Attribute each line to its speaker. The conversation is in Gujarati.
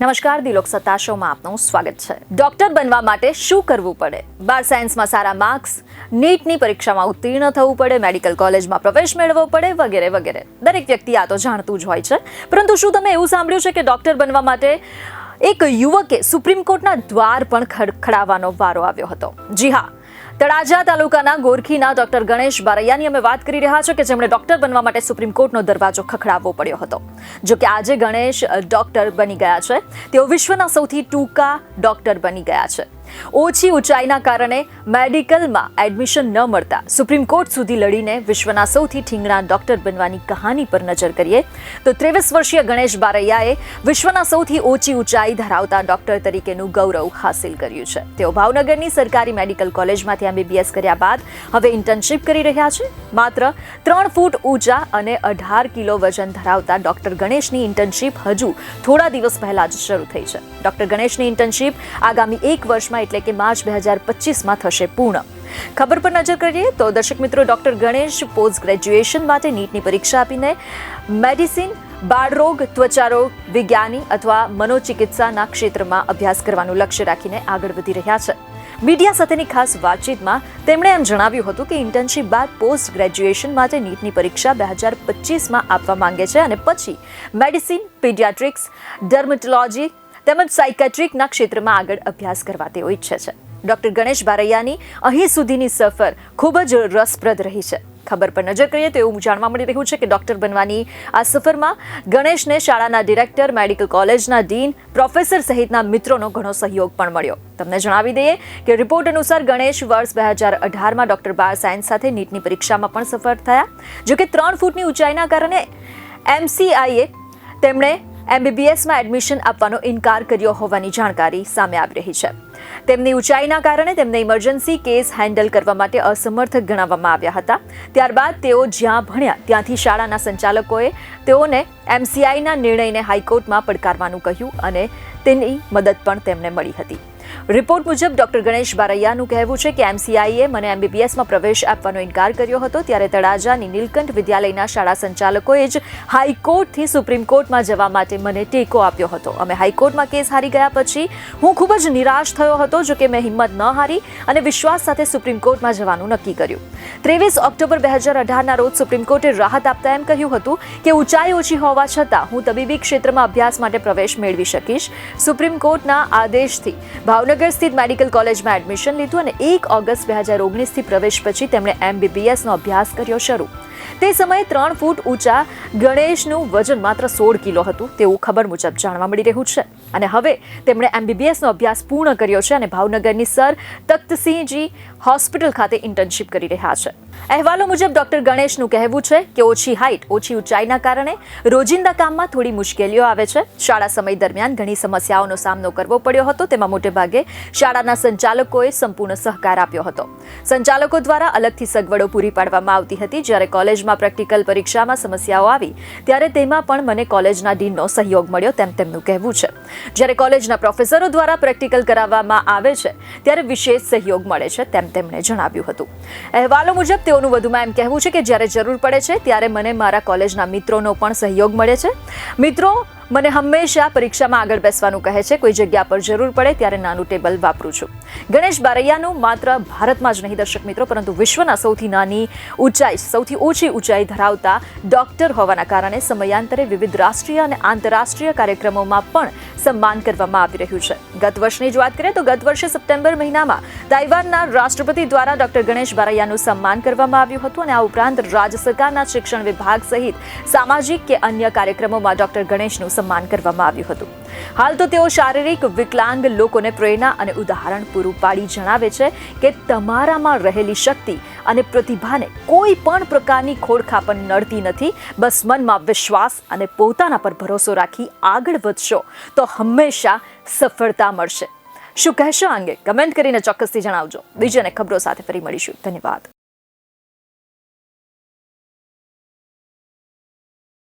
Speaker 1: નમસ્કાર, દિલોક સત્તા શોમાં આપનું સ્વાગત છે. ડોક્ટર બનવા માટે શું કરવું પડે? બાર સાયન્સમાં સારા માર્ક્સ, નીટની પરીક્ષામાં ઉત્તીર્ણ થવું પડે, મેડિકલ કોલેજમાં પ્રવેશ મેળવવો પડે વગેરે વગેરે. દરેક વ્યક્તિ આ તો જાણતું જ હોય છે. પરંતુ શું તમે એવું સાંભળ્યું છે કે ડોક્ટર બનવા માટે એક યુવકે સુપ્રીમ કોર્ટના દ્વાર પણ ખડખડાવવાનો વારો આવ્યો હતો? જી હા તળાજા તાલુકાના ગોરખીના ડોક્ટર ગણેશ બારૈયાની અમે વાત કરી રહ્યા છો કે જેમણે ડોક્ટર બનવા માટે સુપ્રીમ કોર્ટનો દરવાજો ખખડાવવો પડ્યો હતો. જો કે આજે ગણેશ ડોક્ટર બની ગયા છે. તેઓ વિશ્વના સૌથી ટૂંકા ડોક્ટર બની ગયા છે. ઓછી ઊંચાઈના કારણે મેડિકલમાં એડમિશન ન મળતા સુપ્રીમ કોર્ટ સુધી લડીને વિશ્વના સૌથી ઠીંગણા ડોક્ટર બનવાની કહાની પર નજર કરીએ, તો ત્રેવીસ વર્ષીય ગણેશ બારૈયાએ વિશ્વના સૌથી ઓછી ઊંચાઈ ધરાવતા ડોક્ટર તરીકેનું ગૌરવ હાંસિલ કર્યું છે. તેઓ ભાવનગરની સરકારી મેડિકલ કોલેજમાંથી એમબીબીએસ કર્યા બાદ હવે ઇન્ટર્નશીપ કરી રહ્યા છે. માત્ર ત્રણ ફૂટ ઊંચા અને અઢાર કિલો વજન ધરાવતા ડોક્ટર ગણેશની ઇન્ટર્નશીપ હજુ થોડા દિવસ પહેલા જ શરૂ થઈ છે. ડોક્ટર ગણેશની ઇન્ટર્નશીપ આગામી એક વર્ષમાં એટલે કે માર્ચ બે હજાર પચીસમાં થશે પૂર્ણ. ખબર પર નજર કરીએ તો દર્શક મિત્રો, ડૉક્ટર ગણેશ પોસ્ટ ગ્રેજ્યુએશન માટે નીટની પરીક્ષા આપીને મેડિસિન બાળરોગ ત્વચારોગ, વિજ્ઞાની અથવા મનોચિકિત્સાના ક્ષેત્રમાં અભ્યાસ કરવાનું લક્ષ્ય રાખીને આગળ વધી રહ્યા છે. મીડિયા સાથેની ખાસ વાતચીતમાં તેમણે એમ જણાવ્યું હતું કે ઇન્ટર્નશીપ બાદ પોસ્ટ ગ્રેજ્યુએશન માટે નીટની પરીક્ષા બે હજાર પચીસમાં આપવા માંગે છે અને પછી મેડિસિન, પીડિયાટ્રિક્સ, ડર્મેટોલોજી તેમજ સાયકેટ્રિકના ક્ષેત્રમાં આગળ અભ્યાસ કરવા તેઓ ઈચ્છે છે. ડોક્ટર ગણેશ બારૈયાની અહીં સુધીની સફર ખૂબ જ રસપ્રદ રહી છે. ખબર પર નજર કરીએ તો એવું જાણવા મળી રહ્યું છે કે ડોક્ટર બનવાની આ સફરમાં ગણેશને શાળાના ડિરેક્ટર, મેડિકલ કોલેજના ડીન, પ્રોફેસર સહિતના મિત્રોનો ઘણો સહયોગ પણ મળ્યો. તમને જણાવી દઈએ કે રિપોર્ટ અનુસાર ગણેશ વર્ષ બે હજાર અઢારમાં ડોક્ટર બાર સાયન્સ સાથે નીટની પરીક્ષામાં પણ સફળ થયા. જોકે ત્રણ ફૂટની ઊંચાઈના કારણે એમસીઆઈએ તેમણે એમબીબીએસમાં એડમિશન આપવાનો ઇનકાર કર્યો હોવાની જાણકારી સામે આવી રહી છે. તેમની ઊંચાઈના કારણે તેમને ઇમરજન્સી કેસ હેન્ડલ કરવા માટે અસમર્થ ગણાવવામાં આવ્યા હતા. ત્યારબાદ તેઓ જ્યાં ભણ્યા, ત્યાંથી શાળાના સંચાલકોએ તેઓને એમસીઆઈના નિર્ણયને હાઈકોર્ટમાં પડકારવાનું કહ્યું અને તેની મદદ પણ તેમને મળી હતી. રિપોર્ટ મુજબ ડોક્ટર ગણેશ બારૈયાનું કહેવું છે કે એમસીઆઈએ મને એમબીબીએસમાં પ્રવેશ આપવાનો ઇનકાર કર્યો હતો ત્યારે તળાજાની નીલકંઠ વિદ્યાલયના શાળા સંચાલકોએ જ હાઈકોર્ટથી સુપ્રીમ કોર્ટમાં જવા માટે મને ટેકો આપ્યો હતો. અમે હાઈકોર્ટમાં કેસ હારી ગયા પછી હું ખૂબ જ નિરાશ થયો હતો જો કે મેં હિંમત ન હારી અને વિશ્વાસ સાથે સુપ્રીમ કોર્ટમાં જવાનું નક્કી કર્યું. ત્રેવીસ ઓક્ટોબર બે હજાર અઢારના રોજ સુપ્રીમ કોર્ટે રાહત આપતા એમ કહ્યું હતું કે ઊંચાઈ ઓછી હોવા છતાં હું તબીબી ક્ષેત્રમાં અભ્યાસ માટે પ્રવેશ મેળવી શકીશ. સુપ્રીમ કોર્ટના આદેશથી ભાવનગર સ્થિત મેડિકલ કોલેજમાં એડમિશન લીધું અને એક ઓગસ્ટ બે હજાર ઓગણીસથી પ્રવેશ પછી તેમણે એમબીબીએસનો અભ્યાસ કર્યો શરૂ. તે સમયે ત્રણ ફૂટ ઊંચા ગણેશનું વજન માત્ર સોળ કિલો હતું તેવું ખબર મુજબ જાણવા મળી રહ્યું છે. અને હવે તેમણે એમબીબીએસનો અભ્યાસ પૂર્ણ કર્યો છે અને ભાવનગરની સર તખ્તસિંહજી હોસ્પિટલ ખાતે ઇન્ટર્નશીપ કરી રહ્યા છે. અહેવાલો મુજબ ડોક્ટર ગણેશનું કહેવું છે કે ઓછી હાઇટ, ઓછી ઊંચાઈના કારણે રોજિંદા કામમાં થોડી મુશ્કેલીઓ આવે છે. શાળા સમય દરમિયાન ઘણી સમસ્યાઓનો સામનો કરવો પડ્યો હતો. તેમાં મોટેભાગે શાળાના સંચાલકોએ સંપૂર્ણ સહકાર આપ્યો હતો. સંચાલકો દ્વારા અલગથી સગવડો પૂરી પાડવામાં આવતી હતી. જ્યારે કોલેજમાં પ્રેક્ટિકલ પરીક્ષામાં સમસ્યાઓ આવી. ત્યારે તેમાં પણ મને કોલેજના ડીનનો સહયોગ મળ્યો તેમ તેમનું કહેવું છે. જ્યારે કોલેજના પ્રોફેસરો દ્વારા પ્રેક્ટિકલ કરાવવામાં આવે છે, ત્યારે વિશેષ સહયોગ મળે છે તેમ તેમણે જણાવ્યું હતું. અહેવાલો મુજબ તેઓનું વધુમાં એમ કહેવું છે કે જ્યારે જરૂર પડે છે, ત્યારે મને મારા કોલેજના મિત્રોનો પણ સહયોગ મળે છે. મિત્રો મને હંમેશા પરીક્ષામાં આગળ બેસવાનું કહે છે. કોઈ જગ્યા પર જરૂર પડે ત્યારે નાનું ટેબલ વાપરું છું. ગણેશ બારૈયાનું માત્ર ભારતમાં જ નહીં દર્શક મિત્રો, પરંતુ વિશ્વના સૌથી નાની ઊંચાઈ, સૌથી ઓછી ઊંચાઈ ધરાવતા ડોક્ટર હોવાના કારણે સમયાંતરે વિવિધ રાષ્ટ્રીય અને આંતરરાષ્ટ્રીય કાર્યક્રમોમાં પણ સન્માન કરવામાં આવી રહ્યું છે. ગત વર્ષની જ વાત કરીએ તો ગત વર્ષે સપ્ટેમ્બર મહિનામાં તાઇવાનના રાષ્ટ્રપતિ દ્વારા ડોક્ટર ગણેશ બારૈયાનું સન્માન કરવામાં આવ્યું હતું અને આ ઉપરાંત રાજ્ય સરકારના શિક્ષણ વિભાગ સહિત સામાજિક કે અન્ય કાર્યક્રમોમાં ડોક્ટર ગણેશનું સન્માન કરવામાં આવ્યું હતું. હાલ તો તેઓ શારીરિક વિકલાંગ લોકોને પ્રેરણા અને ઉદાહરણ પૂરું પાડી જણાવે છે કે તમારામાં રહેલી શક્તિ અને પ્રતિભાને કોઈ પણ પ્રકારની ખોડખાપણ નડતી નથી. બસ મનમાં વિશ્વાસ અને પોતાના પર ભરોસો રાખી આગળ વધશો તો હંમેશા સફળતા મળશે. શું કહેશો અંગે? કમેન્ટ કરીને ચોક્કસથી જણાવજો. બીજાને ખબરો સાથે ફરી મળીશું. ધન્યવાદ.